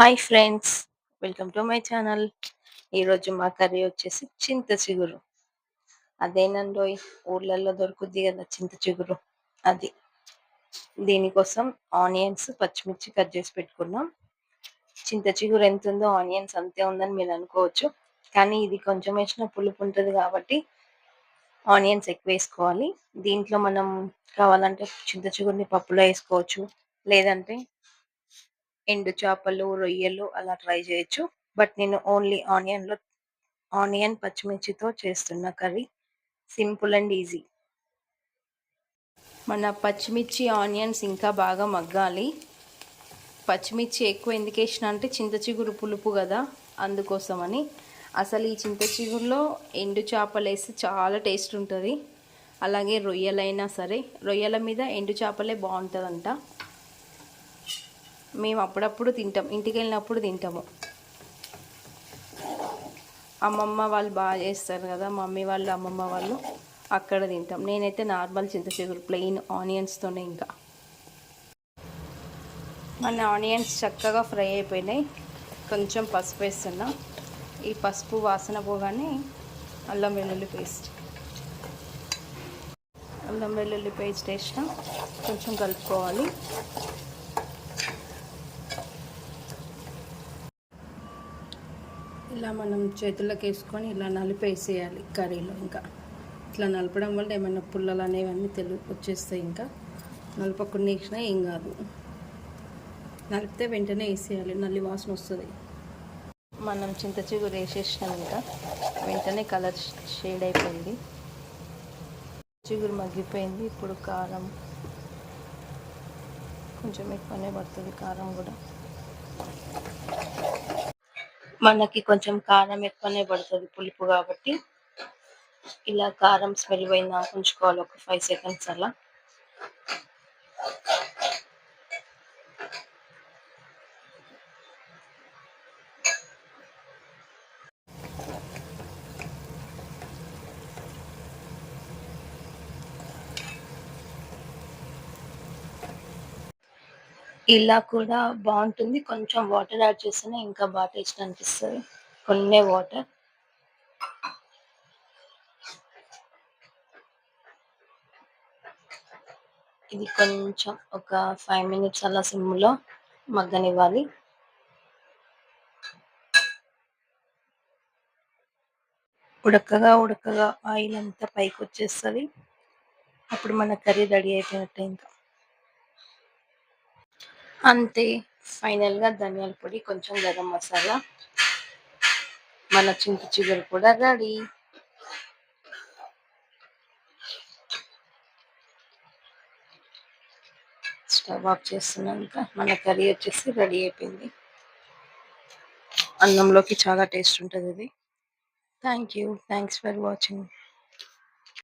Hi friends welcome to my channel. ఈరోజు మా curry వచ్చేసి చింత చిగురు. అదేనండో ఊర్లలో దొరుకుద్ది కదా చింత చిగురు. అది. దీనికోసం ఆనియన్స్ పచ్చిమిర్చి కట్ చేసి పెట్టుకున్నాం. చింత చిగురు ఎంత ఉందో ఆనియన్స్ అంతే ఉందని మీరు అనుకోవచ్చు. కానీ ఇది కొంచెం వేసిన పులుపు ఉంటుంది కాబట్టి ఆనియన్స్ ఎక్కువ వేసుకోవాలి. దీంట్లో మనం కావాలంటే చింత చిగురిని పప్పులో వేసుకోవచ్చు. లేదంటే ఎండు చేపలు రొయ్యలు అలా ట్రై చేయొచ్చు. బట్ నేను ఓన్లీ ఆనియన్లో ఆనియన్ పచ్చిమిర్చితో చేస్తున్న కర్రీ. Simple and easy. మన పచ్చిమిర్చి ఆనియన్స్ ఇంకా బాగా మగ్గాలి. పచ్చిమిర్చి ఎక్కువ ఎందుకు వేసిన అంటే చింత చిగురు పులుపు కదా అందుకోసమని. అసలు ఈ చింత చిగురులో ఎండు చేపలు వేస్తే చాలా టేస్ట్ ఉంటుంది. అలాగే రొయ్యలైనా సరే రొయ్యల మీద ఎండు చేపలే బాగుంటుందంట. మేము అప్పుడప్పుడు తింటాం. ఇంటికి వెళ్ళినప్పుడు తింటాము. అమ్మమ్మ వాళ్ళు బాగా చేస్తారు కదా మమ్మీ వాళ్ళు అమ్మమ్మ వాళ్ళు అక్కడ తింటాం. నేనైతే నార్మల్ చింతచిగురు ప్లెయిన్ ఆనియన్స్తోనే ఇంకా. మన ఆనియన్స్ చక్కగా ఫ్రై అయిపోయినాయి. కొంచెం పసుపు వేస్తున్నా. ఈ పసుపు వాసన పోగానే అల్లం వెల్లుల్లి పేస్ట్. అల్లం వెల్లుల్లి పేస్ట్ వేసిన కొంచెం కలుపుకోవాలి. ఇలా మనం చేతుల్లోకి వేసుకొని ఇలా నలిపేసేయాలి కర్రీలో ఇంకా. ఇట్లా నలపడం వల్ల ఏమైనా పుల్లలు అనేవి అన్నీ తెలు వచ్చేస్తాయి ఇంకా. నలపకుండా వేసినా ఏం కాదు. నలిపితే వెంటనే వేసేయాలి నల్లి వాసన వస్తుంది. మనం చింత చిగురు వేసేసినాం ఇంకా. వెంటనే కలర్ షేడ్ అయిపోయింది. చిగురు మగ్గిపోయింది ఇప్పుడు కారం. కొంచెం ఎక్కువనే పడుతుంది కారం కూడా. మనకి కొంచెం కారం ఎక్కువనే పడుతుంది పులుపు కాబట్టి. ఇలా కారం స్మెల్ పోయిందా ఉంచుకోవాలి ఒక ఫైవ్ సెకండ్స్ అలా. ఇలా కూడా బాగుంటుంది. కొంచెం వాటర్ యాడ్ చేస్తేనే ఇంకా బాగా టేస్ట్ అనిపిస్తుంది. కొన్ని వాటర్. ఇది కొంచెం ఒక ఫైవ్ మినిట్స్ అలా సిమ్లో మగ్గనివ్వాలి. ఉడకగా ఉడకగా ఆయిల్ అంతా పైకి వచ్చేస్తుంది అప్పుడు మన కర్రీ రెడీ అయిపోయినట్టే ఇంకా అంతే. ఫైనల్గా ధనియాల పొడి కొంచెం గరం మసాలా మన చింత చిగురు కూడా రెడీ. స్టవ్ ఆఫ్ చేస్తున్నాక మన కర్రీ వచ్చేసి రెడీ అయిపోయింది. అన్నంలోకి చాలా టేస్ట్ ఉంటుంది ఇది. Thank you thanks for watching.